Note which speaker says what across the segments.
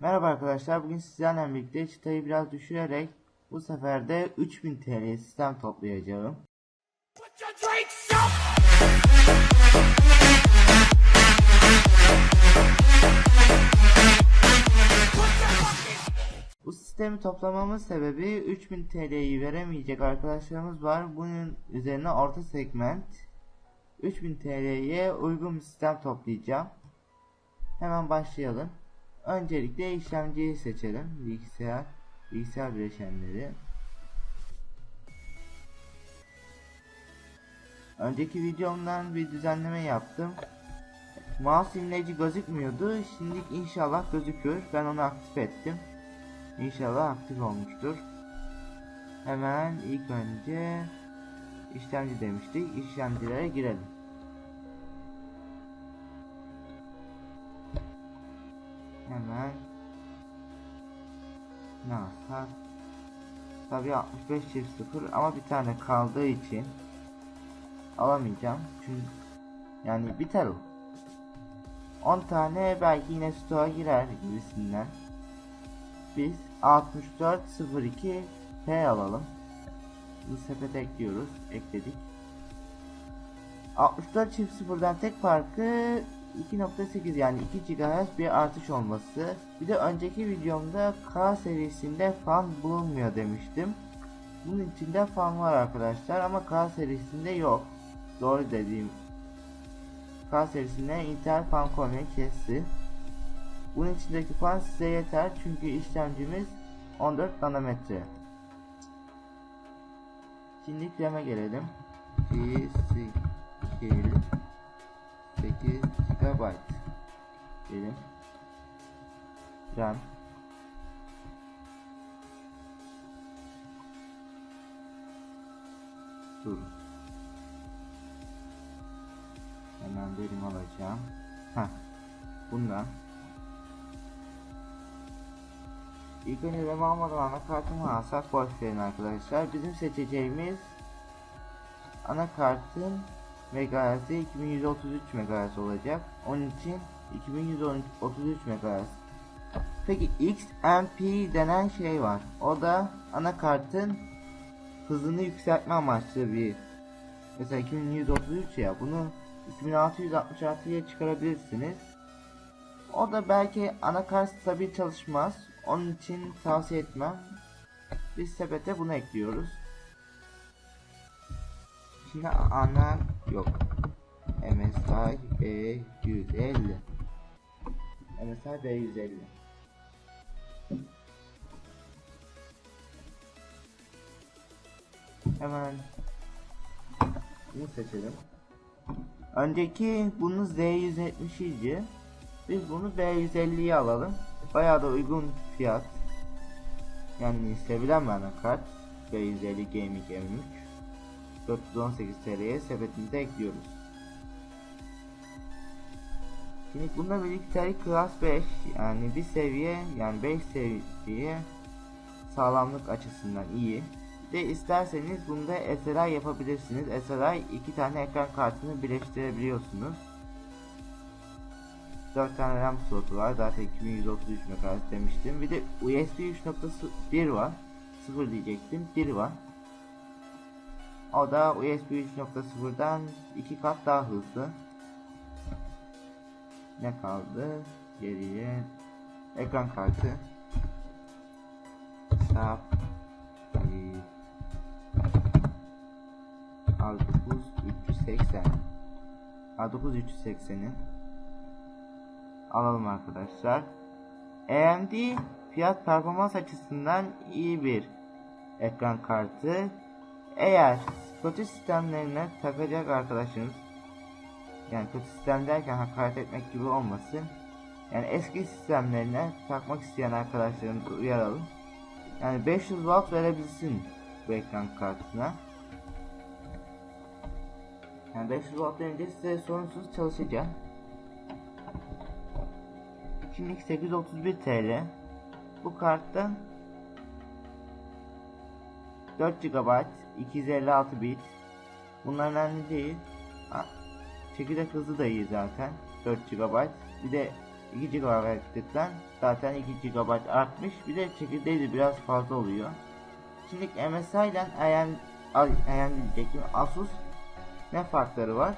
Speaker 1: Merhaba arkadaşlar. Bugün sizlerle birlikte çıtayı biraz düşürerek bu sefer de 3000 TL sistem toplayacağım. Bu sistemi toplamamın sebebi 3000 TL'yi veremeyecek arkadaşlarımız var. Bunun üzerine orta segment 3000 TL'ye uygun bir sistem toplayacağım. Hemen başlayalım. Öncelikle işlemciyi seçelim. Bilgisayar, bilgisayar bileşenleri. Önceki videomdan bir düzenleme yaptım. Mouse imleci gözükmüyordu. Şimdi inşallah gözükür. Ben onu aktif ettim. İnşallah aktif olmuştur. Hemen ilk önce işlemci demiştik. İşlemcilere girelim. Hemen ne yapsak? Tabii 65 çift 0 ama bir tane kaldığı için alamayacağım. Çünkü yani biter o. 10 tane belki yine stoğa girer gibisinden. Biz 6402 P alalım. Bu sepete ekliyoruz. Ekledik. 64 çift sıfırdan tek farkı 2.8 yani 2 GHz bir artış olması. Bir de önceki videomda K serisinde fan bulunmuyor demiştim. Bunun içinde fan var arkadaşlar ama K serisinde yok. Doğru dediğim. K serisinde Intel fan konuyu kesti. Bunun içindeki fan size yeter çünkü işlemcimiz 14 nanometre. Şimdi RAM'e gelelim. G8 8 GB diyelim. RAM Dur. Hemen verim alacağım. Heh. Bundan. İlk önce RAM almadan anakartımı alsak boş verin arkadaşlar. Bizim seçeceğimiz anakartın MHz 2133 MHz olacak. Onun için 2133 MHz. Peki XMP denen şey var. O da anakartın hızını yükseltme amaçlı bir mesela 2133 ya bunu 2666'ya çıkarabilirsiniz. O da belki anakart stabil çalışmaz. Onun için tavsiye etmem. Biz sepete bunu ekliyoruz. Şimdi ana yok. MSI B150 MSI B150 Hemen bunu seçelim. Önceki bunu Z170 idi. Biz bunu B150'ye alalım. Bayağı da uygun fiyat. Yani sevilen bir anakart. B150 Gaming M3. 418 TL'ye sepetimize ekliyoruz. Şimdi bununla birlikte Class 5 yani bir seviye yani 5 seviye sağlamlık açısından iyi. De isterseniz bunda SLI yapabilirsiniz. SLI iki tane ekran kartını birleştirebiliyorsunuz. 4 tane RAM slotu var. Zaten 2133 MHz demiştim. Bir de USB 3.1 var. 0 diyecektim. 1 var. O da USB 3.0'dan 2 kat daha hızlı. Ne kaldı? Geriye ekran kartı. Sap A9 380 A9 380'i alalım arkadaşlar. AMD fiyat performans açısından iyi bir ekran kartı. Eğer kötü sistemlerine takacak arkadaşınız yani kötü sistem derken hakaret etmek gibi olmasın. Yani eski sistemlerine takmak isteyen arkadaşlarımızı uyaralım. Yani 500 watt verebilsin bu ekran kartına. Yani 500 watt verince size sorunsuz çalışacak. Şimdilik 831 TL. Bu kartta 4 GB 256 bit. Bunlar önemli değil. Ha, çekirdek hızı da iyi zaten. 4 GB. Bir de 2 GB'lıktan zaten 2 GB artmış. Bir de çekirdeği de biraz fazla oluyor. Şimdi MSI ile AM, AM diyecektim. Asus ne farkları var?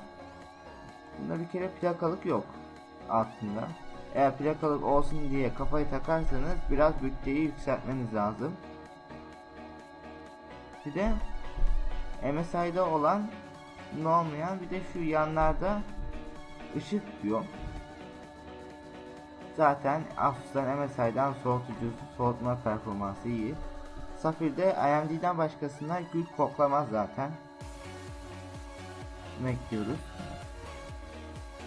Speaker 1: Bunda bir kere plakalık yok aslında. Eğer plakalık olsun diye kafayı takarsanız biraz bütçeyi yükseltmeniz lazım. Bir de MSI'de olan ne olmayan bir de şu yanlarda ışık yok. Zaten Asus'tan MSI'den soğutucusu soğutma performansı iyi. Safir'de AMD'den başkasına gül koklamaz zaten. Bekliyoruz.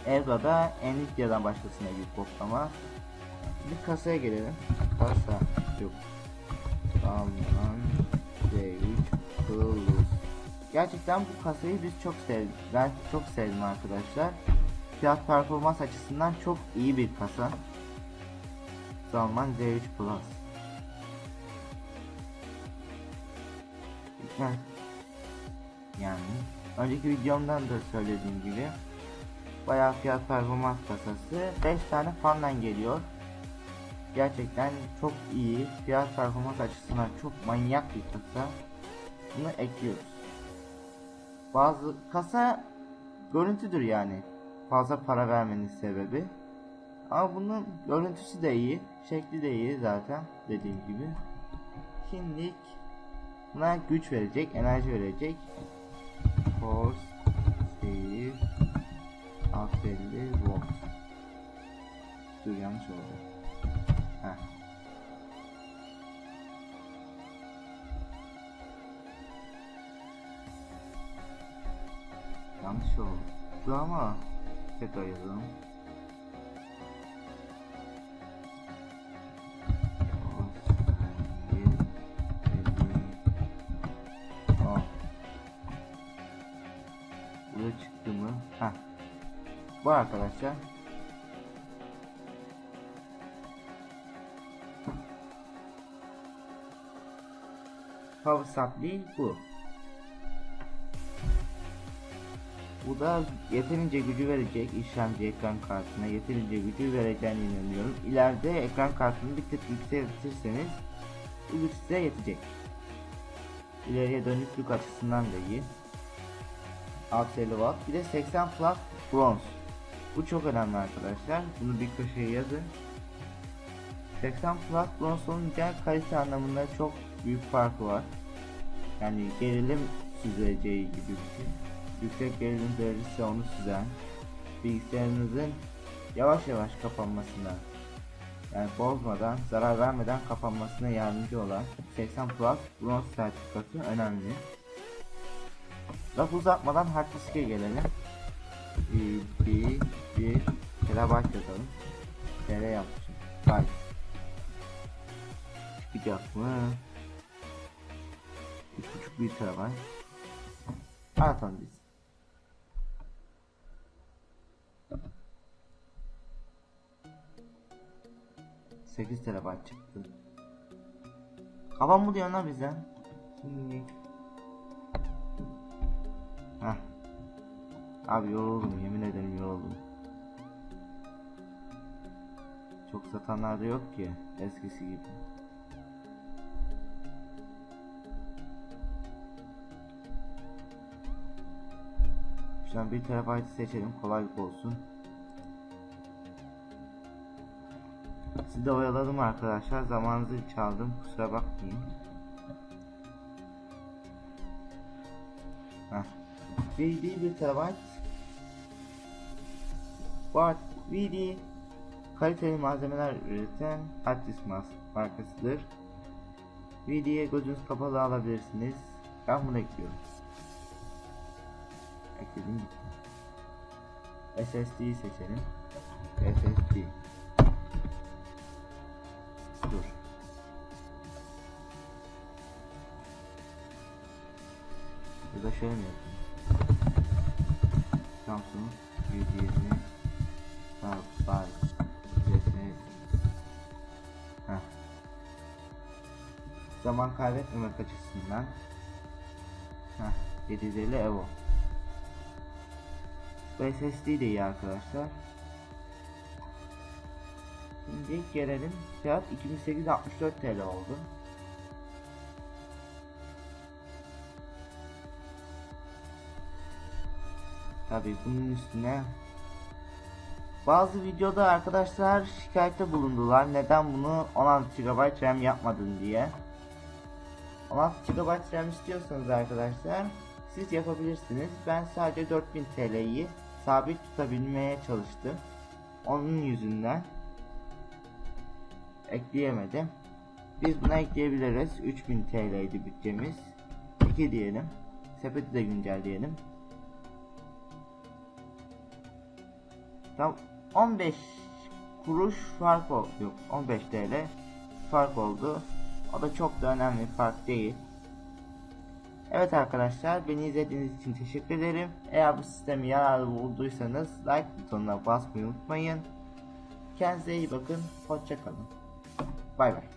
Speaker 1: Evra'da Nvidia'dan başkasına gül koklamaz. Şimdi kasaya gelelim. Kasa yok. Alman D3 Kılavuz. Gerçekten bu kasayı biz çok sevdik. Ben çok sevdim arkadaşlar. Fiyat performans açısından çok iyi bir kasa. Zalman Z3 Plus. Yani önceki videomdan da söylediğim gibi bayağı fiyat performans kasası 5 tane fandan geliyor. Gerçekten çok iyi fiyat performans açısından çok manyak bir kasa. Bunu ekliyoruz. Bazı kasa görüntüdür yani. Fazla para vermenin sebebi. Ama bunun görüntüsü de iyi. Şekli de iyi zaten dediğim gibi. Şimdilik buna güç verecek, enerji verecek. Force Save 650 volt. Dur yanlış oldu. Heh. Yanlış oldu. Dur ama tekrar yazalım. Burada çıktı mı? Heh. Bu arkadaşlar. Power supply bu. Bu da yeterince gücü verecek işlemci ekran kartına yeterince gücü vereceğine inanıyorum. İleride ekran kartını bir tık yükseltirseniz bu güç size yetecek. İleriye dönüklük açısından da iyi. 650 watt. Bir de 80 plus bronze. Bu çok önemli arkadaşlar. Bunu bir köşeye yazın. 80 plus bronze olunca kalite anlamında çok büyük farkı var. Yani gerilim süzeceği gibi bir şey yüksek gerilim derecesi onu süzen bilgisayarınızın yavaş yavaş kapanmasına yani bozmadan, zarar vermeden kapanmasına yardımcı olan 80 Plus bronz sertifikası önemli. Laf uzatmadan hard diske gelelim. 2, 1, terabayt yazalım. TR yapmışım. Byte. Çıkacak mı? 3.5 1 terabayt. Aratalım biz. 8 TB çıktı. Kafam buluyor lan bizden. Şimdi. Heh. Abi yoruldum yemin ederim yoruldum. Çok satanlar da yok ki eskisi gibi. Şuradan 1 TB seçelim kolaylık olsun. Sizi oyaladım arkadaşlar zamanınızı çaldım kusura bakmayın. Heh. VD 1 TB Bart VD kaliteli malzemeler üreten hard disk markasıdır. VD'ye gözünüz kapalı alabilirsiniz. Ben bunu ekliyorum. Ekledim. SSD'yi seçelim. SSD. Şöyle. Mi yapayım? Samsung 120 Samsung CSS Heh. Zaman kaybetmemek açısından. Heh, 750 Evo. Bu SSD de iyi arkadaşlar. Şimdi gelelim. Fiyat 2864 TL oldu. Tabii bunun üstüne bazı videoda arkadaşlar şikayette bulundular. Neden bunu 16 GB RAM yapmadın diye. 16 GB RAM istiyorsanız arkadaşlar siz yapabilirsiniz. Ben sadece 4000 TL'yi sabit tutabilmeye çalıştım. Onun yüzünden ekleyemedim. Biz buna ekleyebiliriz. 3000 TL'ydi bütçemiz. 2 diyelim. Sepeti de güncelleyelim. Tam 15 kuruş fark oldu. Yok 15 TL fark oldu. O da çok da önemli fark değil. Evet arkadaşlar beni izlediğiniz için teşekkür ederim. Eğer bu sistemi yararlı bulduysanız like butonuna basmayı unutmayın. Kendinize iyi bakın. Hoşçakalın. Bay bay.